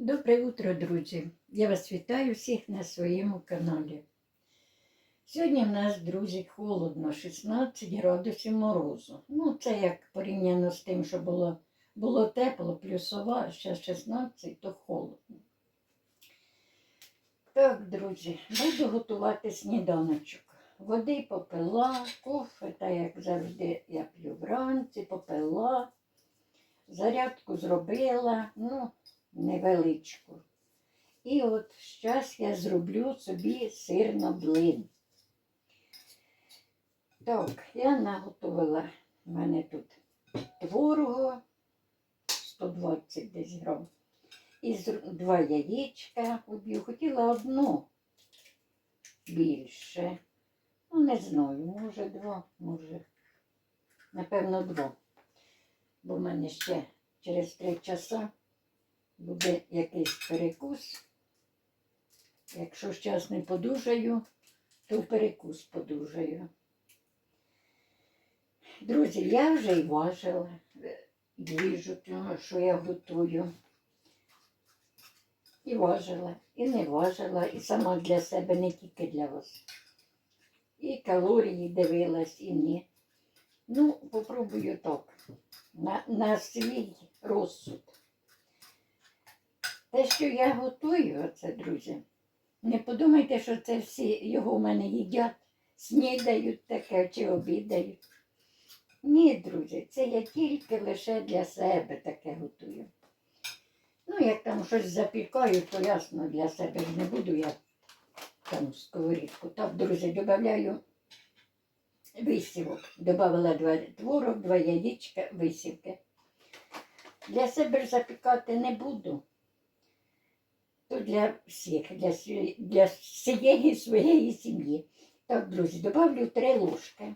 Добре утро, друзі! Я вас вітаю всіх на своєму каналі. Сьогодні в нас, друзі, холодно, 16 градусів морозу. Ну, це як порівняно з тим, що було, було тепло, плюсова, а ще 16, то холодно. Так, друзі, буду готувати сніданочок. Води попила, кофе, та як завжди я п'ю вранці, попила, зарядку зробила, ну, невеличку. І от зараз я зроблю собі сирно блин. Так, я наготовила в мене тут творогу 120 десь грам. І два яєчка уб'ю. Хотіла одну більше. Ну, не знаю, може два, може. Напевно, два. Бо в мене ще через три часа буде якийсь перекус. Якщо зараз не подужаю, то перекус подужаю. Друзі, я вже й важила е, їжу, того, що я готую. І важила, і не важила, і сама для себе, не тільки для вас. І калорії дивилась, і ні. Ну, попробую так. На, на свій розсуд. Те, що я готую, оце, друзі, не подумайте, що це всі його в мене їдять, снідають таке чи обідають. Ні, друзі, це я тільки лише для себе таке готую. Ну, як там щось запікаю, то ясно для себе не буду я там сковорідку. Так, друзі, додаю висівок. Добавила два творог, два яєчка, висівки. Для себе ж запікати не буду. То для всіх, для, для всієї своєї сім'ї. Так, друзі, добавлю три ложки.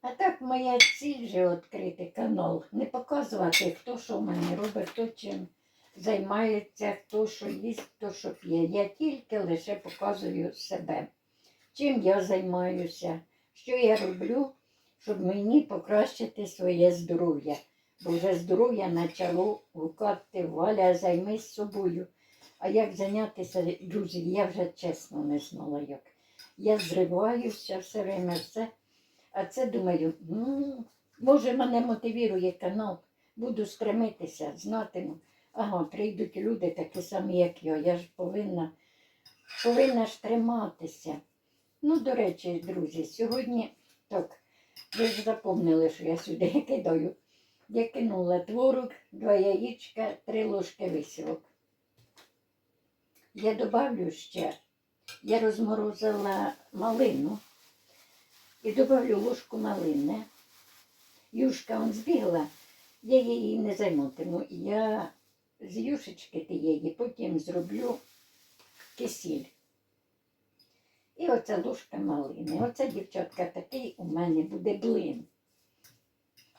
А так моя ціль же відкрити канал. Не показувати, хто що в мене робить, хто чим займається, хто що їсть, хто що п'є. Я тільки лише показую себе, чим я займаюся, що я роблю, щоб мені покращити своє здоров'я. Бо вже здоров'я почало гукати, Валя, займись собою. А як зайнятися, друзі, я вже чесно не знала як. Я зриваюся все время, все. А це думаю, ну, може мене мотивує канал, буду стремитися, знатиму. Ага, прийдуть люди такі самі, як я. Я ж повинна, повинна ж триматися. Ну, до речі, друзі, сьогодні так, ви ж запомнили, що я сюди кидаю. Я кинула творог, два яєчка, три ложки висівок. Я добавлю ще, я розморозила малину і добавлю ложку малини. Юшка он збігла, я її не займатиму. Я з юшечки тієї потім зроблю кисіль. І оця ложка малини. Оце, дівчатка, такий у мене буде блин.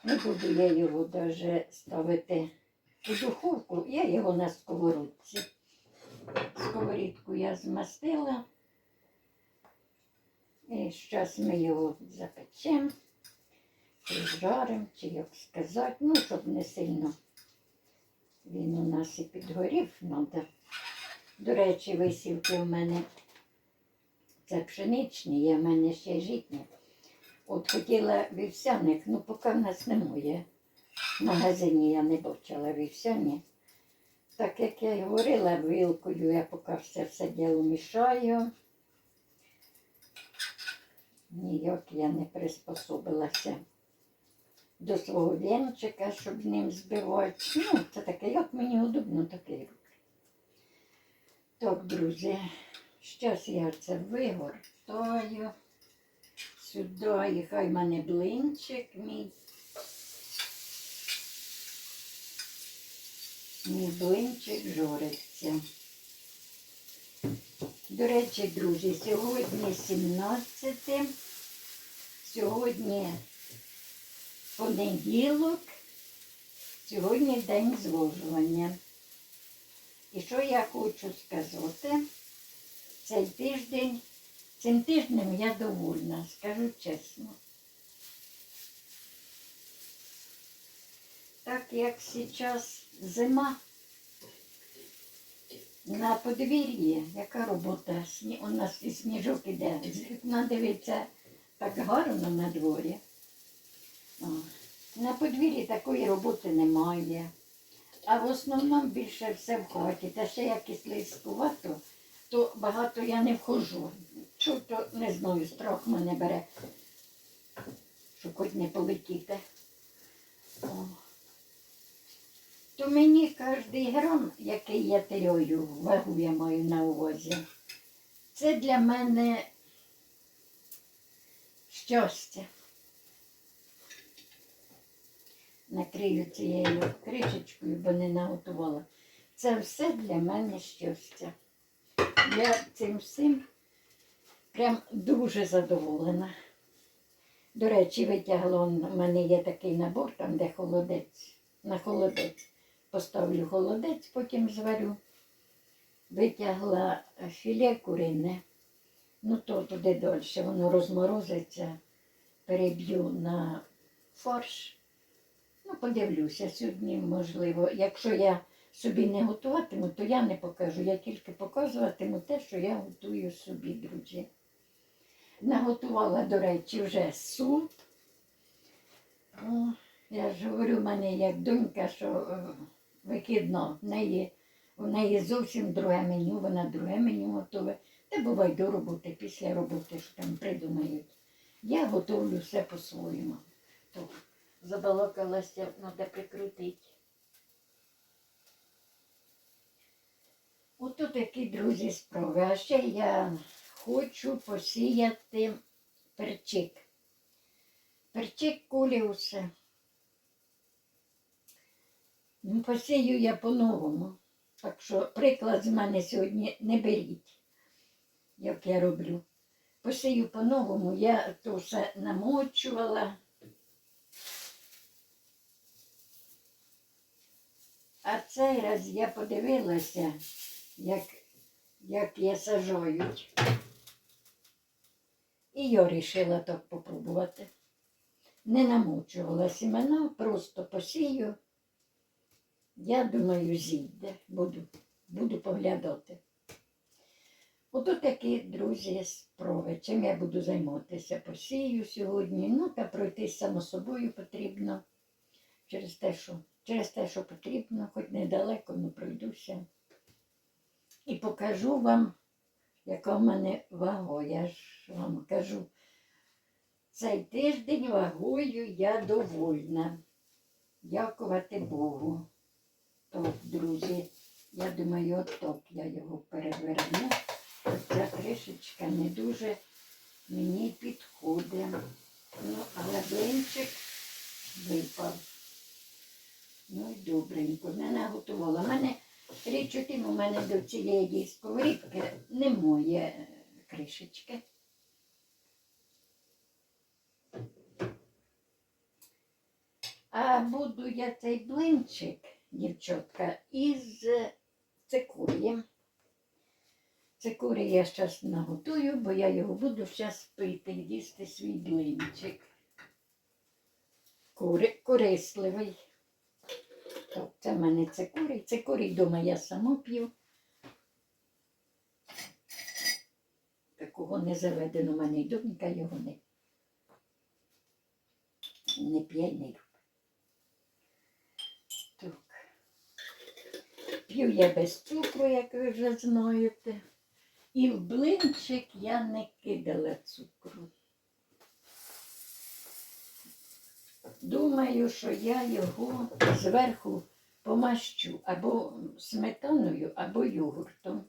Не буду я його навіть ставити у духовку, я його на сковородці. Сковорідку я змастила. І зараз ми його запечемо, прижаримо, чи як сказати, ну, щоб не сильно він у нас і підгорів треба. До речі, висівки в мене це пшеничні, є в мене ще житні. От хотіла вівсяних, ну поки в нас немає. В магазині я не бачила вівсяні. Так як я й говорила вилкою, я поки все все діло мішаю. Ніяк я не приспособилася до свого вінчика, щоб ним збивати. Ну, це таке, як мені удобно, таке й роблю. Так, друзі, зараз я це вигортаю сюди, і хай в мене блинчик мій. Мій блинчик жориться. До речі, друзі, сьогодні 17, сьогодні понеділок, сьогодні день звожування. І що я хочу сказати, цей тиждень, цим тижнем я довольна, скажу чесно. так як зараз зима, на подвір'ї, яка робота? У нас і сніжок іде. Вікна дивиться так гарно на дворі. На подвір'ї такої роботи немає. А в основному більше все в хаті. Та ще якось лискувато, то багато я не вхожу. Чого то не знаю, страх мене бере, що хоч не полетіти. О. То мені кожен грам, який я теряю, вагу я маю на увазі, це для мене щастя. Накрию цією кришечкою, бо не наготувала. Це все для мене щастя. Я цим всім прям дуже задоволена. До речі, витягла, у мене є такий набор, там де холодець, на холодець. Поставлю холодець, потім зварю. Витягла філе курине. Ну то туди далі, воно розморозиться, переб'ю на фарш. Ну, подивлюся, сьогодні можливо. Якщо я собі не готуватиму, то я не покажу. Я тільки показуватиму те, що я готую собі, друзі. Наготувала, до речі, вже суп. О, я ж говорю, в мене як донька, що е, вихідно, в неї, у неї зовсім друге меню, вона друге меню готує. Та буває до роботи, після роботи, що там придумають. Я готовлю все по-своєму. То забалакалася, треба прикрутити. Ото такі, друзі, справи. А ще я хочу посіяти перчик. Перчик куліуса. Ну, посію я по-новому. Так що приклад з мене сьогодні не беріть, як я роблю. Посію по-новому, я то все намочувала. А цей раз я подивилася, як, як я сажають. І я вирішила так попробувати. Не намучувала сімена, просто посію. Я думаю, зійде. Буду, буду поглядати. Ото такі, друзі, справи. Чим я буду займатися? Посію сьогодні. Ну, та пройтись само собою потрібно. Через те, що, через те, що потрібно, хоч недалеко, ну пройдуся. І покажу вам, яка в мене вага. Я ж вам кажу, цей тиждень вагою я довольна. Дякувати Богу. Так, друзі, я думаю, от так я його переверну. Ця кришечка не дуже мені підходить. Ну, але блинчик випав. Ну і добренько, не наготувала. Мене річ у тим, у мене до цієї сковорідки немає кришечки. А буду я цей блинчик, дівчатка, із цикурієм. Цикурі я зараз наготую, бо я його буду зараз пити, їсти свій блинчик. Кури, корисливий. Так, це в мене цикурій. Цикурій вдома я сама п'ю. Такого не заведено, у мене й донька його не, не п'є не. Так. П'ю я без цукру, як ви вже знаєте. І в блинчик я не кидала цукру. Думаю, що я його зверху помащу або сметаною, або йогуртом.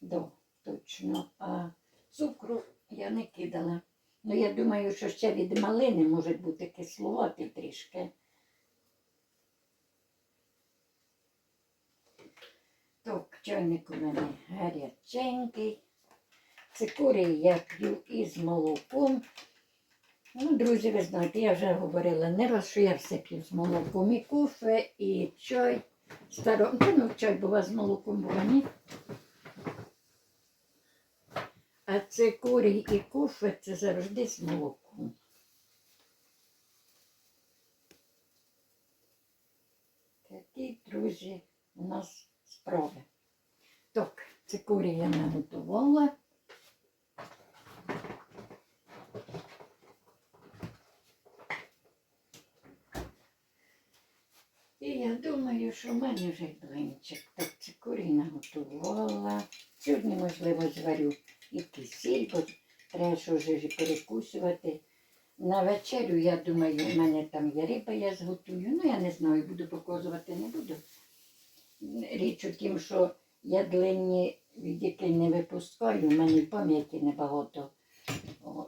Да, точно. А цукру я не кидала. Ну, я думаю, що ще від малини може бути кисловатий трішки. Так, чайник у мене гаряченький. Цикорій я п'ю із молоком. Ну, друзі, ви знаєте, я вже говорила не раз, що я все п'ю з молоком. І кофе, і чай. Старо... Ну, чай бува з молоком, бува ні. А цикорій і кофе це завжди з молоком. такі, друзі, у нас справи. Так, цикорі я наготувала. І я думаю, що в мене вже блинчик. Так цикорі наготувала. Сьогодні, можливо, зварю і кисіль, бо треба що вже перекусувати. На вечерю, я думаю, в мене там є риба, я зготую. Ну, я не знаю, буду показувати, не буду. Річ у тім, що я длинні відіки не випускаю, в мене пам'яті небагато,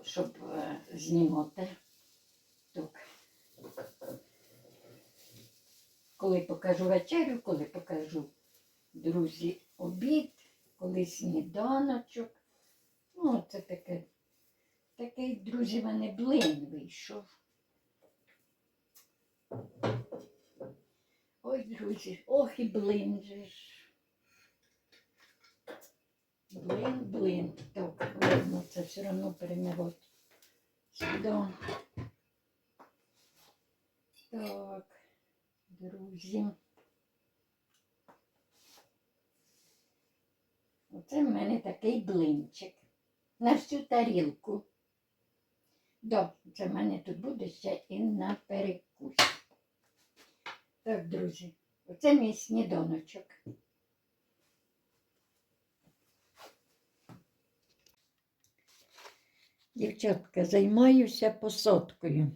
щоб е, знімати. Так. Коли покажу вечерю, коли покажу друзі обід, коли сніданочок. Ну, це таке. Такий, друзі, мене блин вийшов. Ой, друзі, ох і блин же ж. Блин, блин. Так, ладно, це все одно перемивати сюди. Так, друзі. Оце в мене такий блинчик. На всю тарілку. Да, це в мене тут буде ще і на перекус. Так, друзі, оце мій сніданочок. Дівчатка, займаюся посадкою.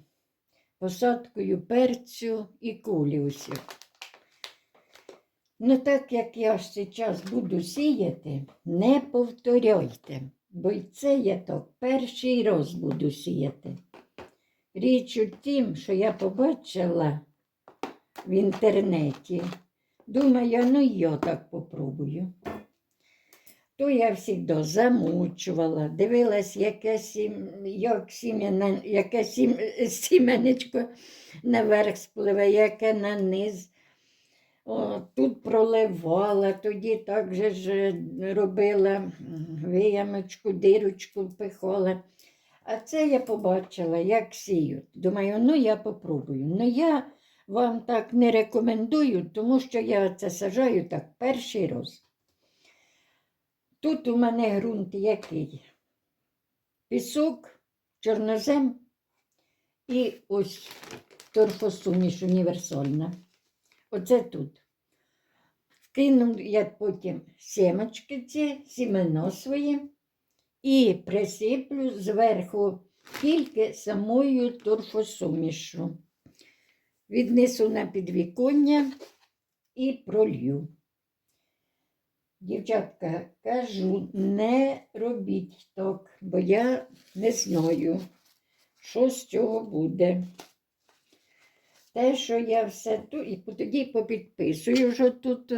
Посадкою перцю і куліусів. Ну, так як я зараз буду сіяти, не повторяйте, бо й це я так перший раз буду сіяти. Річ у тім, що я побачила в інтернеті. Думаю, ну і я так попробую. То я завжди замучувала, дивилась, яке, сім, як сім'я, яке сім, сіменечко наверх спливе, яке на низ. Тут проливала, тоді так же ж робила м, виямочку, дирочку впихала. А це я побачила, як сіють. Думаю, ну я попробую. Ну я вам так не рекомендую, тому що я це сажаю так перший раз. Тут у мене ґрунт який? Пісок, чорнозем і ось торфосуміш універсальна. Оце тут. Вкинув я потім сімочки ці, сімено свої і присиплю зверху тільки самою торфосумішу. Віднесу на підвіконня і пролью. Дівчатка, кажу, не робіть так, бо я не знаю, що з цього буде. Те, що я все тут, і тоді попідписую вже тут,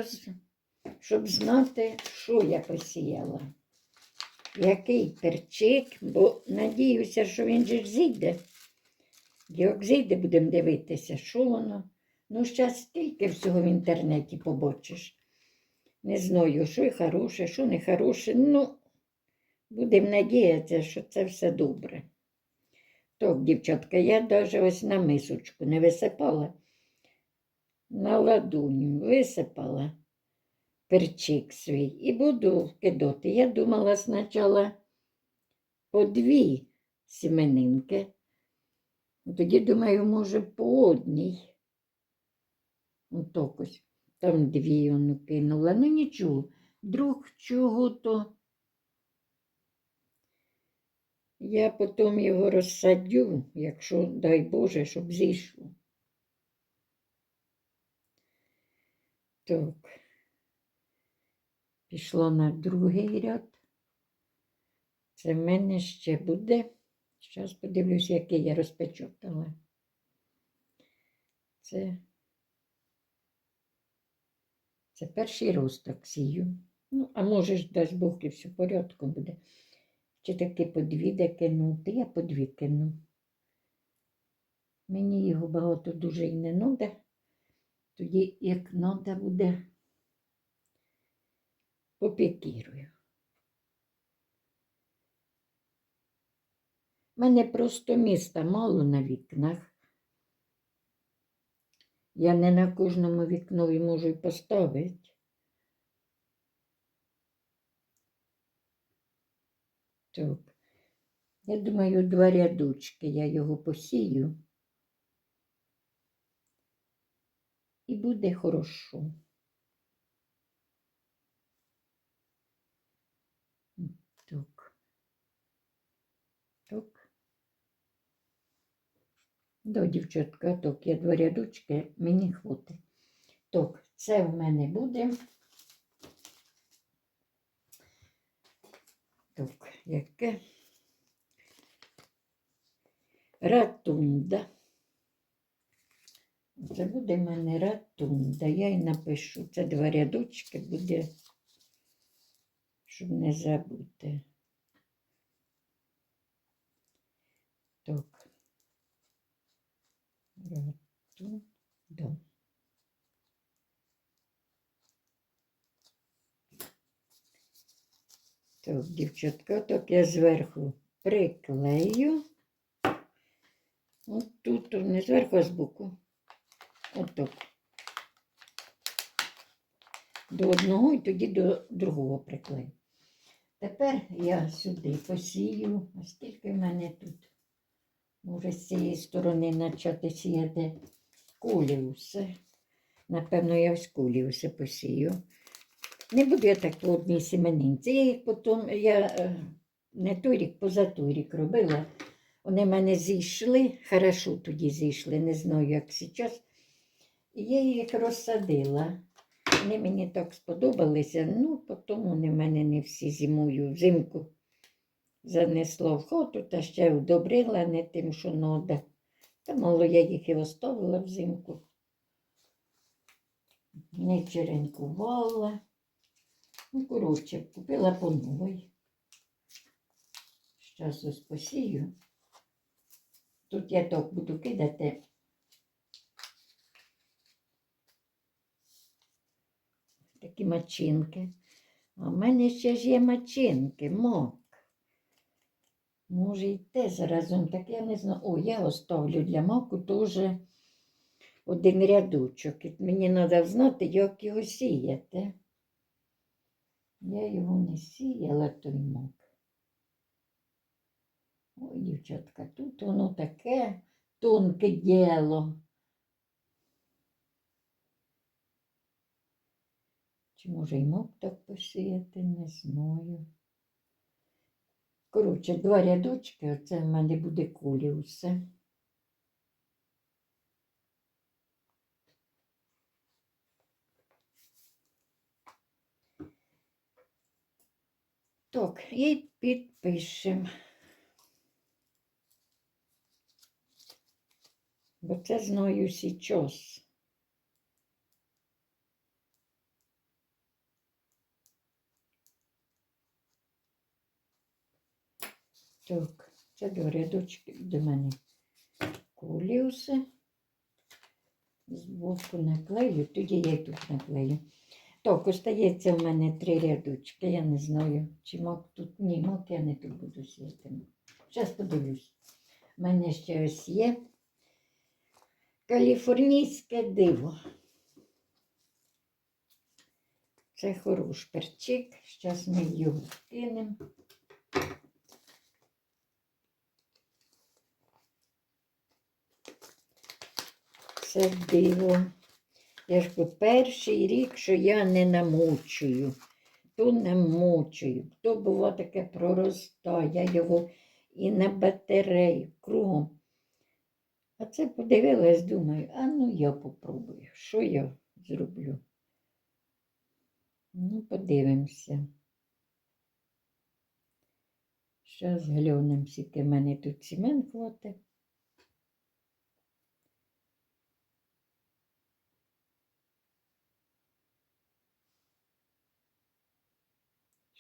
щоб знати, що я посіяла. Який перчик, бо надіюся, що він же зійде. Як зійде, будемо дивитися, що воно. Ну, зараз стільки всього в інтернеті побачиш. Не знаю, що хороше, що не хороше. Ну, будемо надіятися, що це все добре. Так, дівчатка, я навіть ось на мисочку не висипала. На ладоню висипала перчик свій і буду кидати. Я думала спочатку по дві сіменинки. Тоді, думаю, може, по одній. Отак ось. Там дві воно кинула. Ну нічого, друг чого то. Я потім його розсадю, якщо, дай Боже, щоб зійшло. Так. Пішло на другий ряд. Це в мене ще буде. Зараз подивлюсь, який я розпечатала. Це це перший раз так сію. Ну, а може дасть Бог, і все в порядку буде. Чи таки по дві де кинути, я по дві кину. Мені його багато дуже і не треба. Тоді, як треба буде, попікірую. У мене просто міста мало на вікнах. Я не на кожному вікнові можу й поставити. Так. Я думаю, два рядочки я його посію. І буде хорошо. М, Так. Так. Да, дівчатка, так, я два рядочки, мені хватить. Так, це в мене буде. Так, яке? Ратунда. Це буде в мене ратунда. Я і напишу. Це два рядочки буде, щоб не забути. Так. Ратунда. Так, дівчатка, так я зверху приклею. От тут, не зверху, а збоку. От так. До одного і тоді до другого приклею. Тепер я сюди посію, а скільки в мене тут. Може, з цієї сторони почати сіяти куліуси. Напевно, я ось куліуси посію. Не буду я так по одній семенинці. Я їх потім, я е, не той рік, поза той рік робила. Вони в мене зійшли, хорошо тоді зійшли, не знаю, як зараз. І я їх розсадила. Вони мені так сподобалися, ну, потім вони в мене не всі зимою взимку занесло в хату та ще удобрила не тим, що треба. Та мало я їх і оставила взимку. Не черенкувала. Ну, коротше, купила по новій. Зараз ось посію. Тут я так буду кидати. Такі мачинки. А в мене ще ж є мачинки, мок. Може, і те заразом, так я не знаю. О, я оставлю для маку теж один рядочок. Мені треба знати, як його сіяти. Я його не сіяла, той мак. Ой, дівчатка, тут воно таке тонке діло. Чи може й мог так посіяти, не знаю. Коротше, два рядочки, оце в мене буде куліусе. Так, і підпишемо. Бо це знаю сейчас. Так, це до рядочки до мене куліуси. Збоку наклею, тоді я тут наклею. Так, остається в мене три рядочки. Я не знаю, чи мак тут. Ні, мак я не тут буду сіяти. Зараз подивлюсь. У мене ще ось є каліфорнійське диво. Це хороший перчик. Зараз ми його кинемо. Це диво. Я ж по перший рік, що я не намочую, то намочую. То було таке проростає, я його і на батарею кругом. А це подивилась, думаю, а ну я попробую, що я зроблю. Ну, подивимося. Зараз глянемо, скільки в мене тут сімен хватить.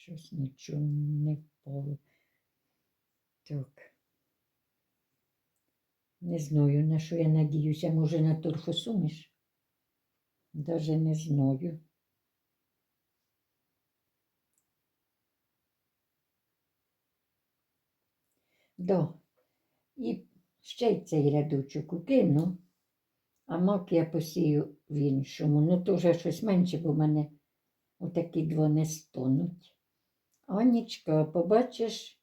Щось нічого не впало. Так. Не знаю, на що я надіюся, може на торфосуміш? Даже не знаю. Да. І ще й цей рядочок укину. А мак я посію в іншому. Ну, то вже щось менше, бо в мене отакі два не стонуть. Анічка, побачиш?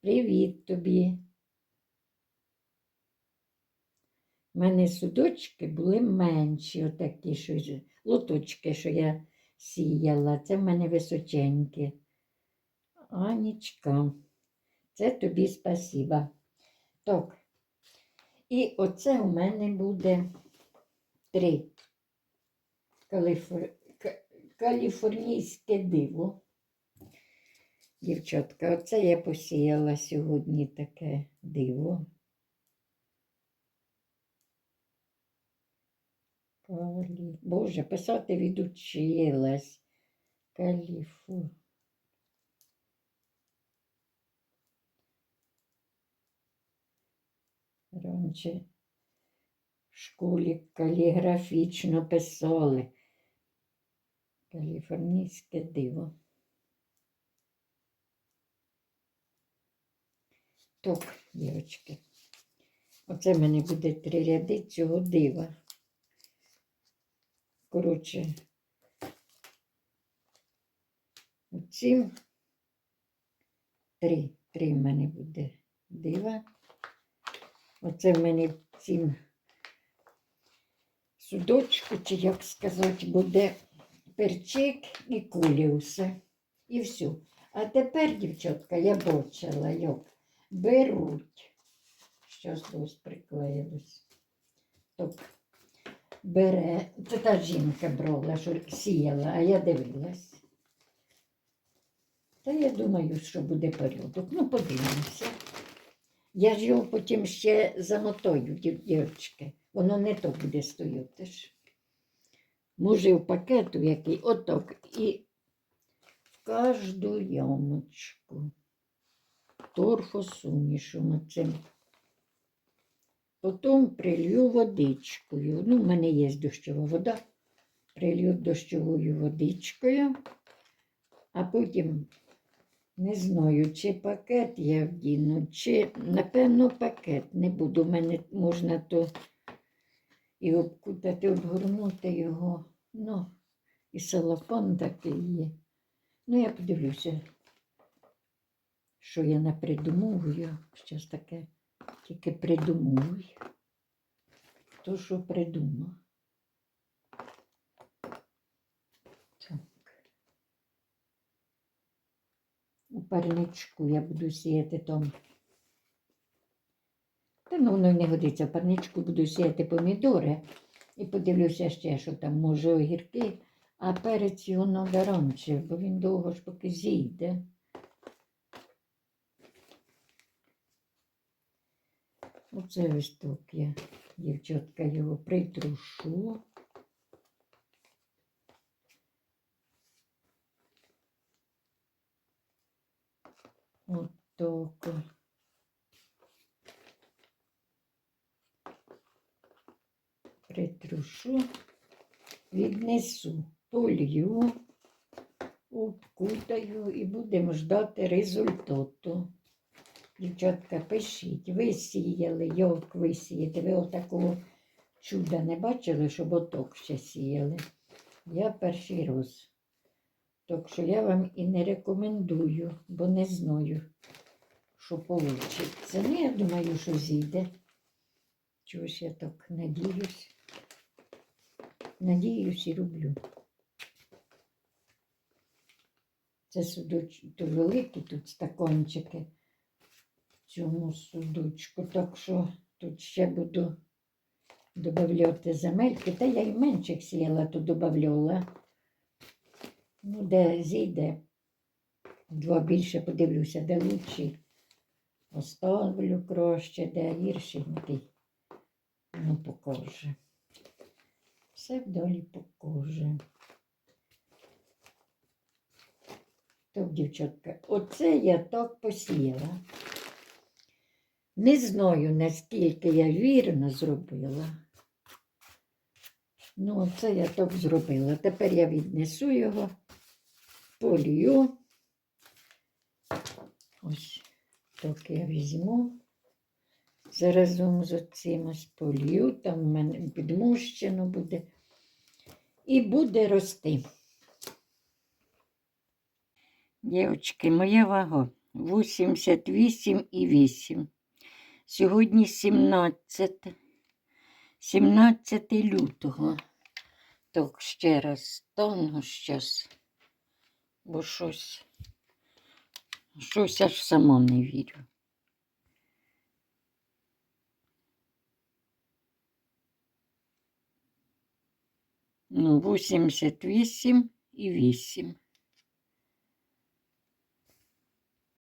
Привіт тобі. У мене судочки були менші, отакі, що ж- лоточки, що я сіяла. Це в мене височенькі. Анічка, це тобі спасіба. Так. І оце у мене буде три. Каліфор... Каліфорнійське диво. Дівчатка, оце я посіяла сьогодні таке диво. Калі... Боже, писати відучилась. Каліфу. Раніше в школі каліграфічно писали. Каліфорнійське диво. Так, дівчатки. Оце в мене буде три ряди цього дива. Коротше, оцім три. Три в мене буде дива. Оце в мене в цім судочку, чи як сказати, буде перчик і куліуси. І все. А тепер, дівчатка, я бачила, як беруть. Щось ось приклеїлось. Так, бере. Це та жінка брала, що сіяла, а я дивилась. Та я думаю, що буде порядок. Ну, подивимося. Я ж його потім ще замотою, дів- дівчатки. Воно не то буде стояти ж. Може, в пакету який, отак. І в кожну ямочку торфосумішем цим. Потім прилью водичкою. Ну, в мене є дощова вода. Прилью дощовою водичкою, а потім не знаю, чи пакет я вдіну, чи, напевно, пакет не буду. У мене можна то і обкутати, обгорнути його. Ну, і салафон такий є. Ну, я подивлюся, що я не напридумовую. Щось таке тільки придумую. Хто що придумав. Так. У парничку я буду сіяти там. Та ну воно не годиться. В парничку буду сіяти помідори. І подивлюся ще, що там може огірки, а перець його треба бо він довго ж поки зійде. Оце ось я, дівчатка, його притрушу. От. Притрушу, віднесу, полью, обкутаю і будемо ждати результату. Дівчатка, пишіть, ви сіяли, як ви сієте. Ви отакого чуда не бачили, щоб оток ще сіяли. Я перший раз. Так що я вам і не рекомендую, бо не знаю, що вийде. Ну, я думаю, що зійде. Чогось я так надіюсь. Надіюсь і роблю. Це судоч... то великі тут стакончики цьому судочку. Так що тут ще буду додавати земельки. Та я й менших сіяла, то додавала. Ну, де зійде. Два більше подивлюся, де лучші. Оставлю краще, де гіршенький. Ну, покаже. Все вдалі покаже. Так, дівчатка, оце я так посіяла. Не знаю, наскільки я вірно зробила. Ну, оце я так зробила. Тепер я віднесу його, полью. Ось так я візьму, Заразом з оцим ось полью, там в мене підмощено буде. І буде рости. Дівчатки, моя вага 88,8. Сьогодні 17, 17 лютого. Так, ще раз стану щас, бо щось, щось аж сама не вірю. Ну, 88 і 8.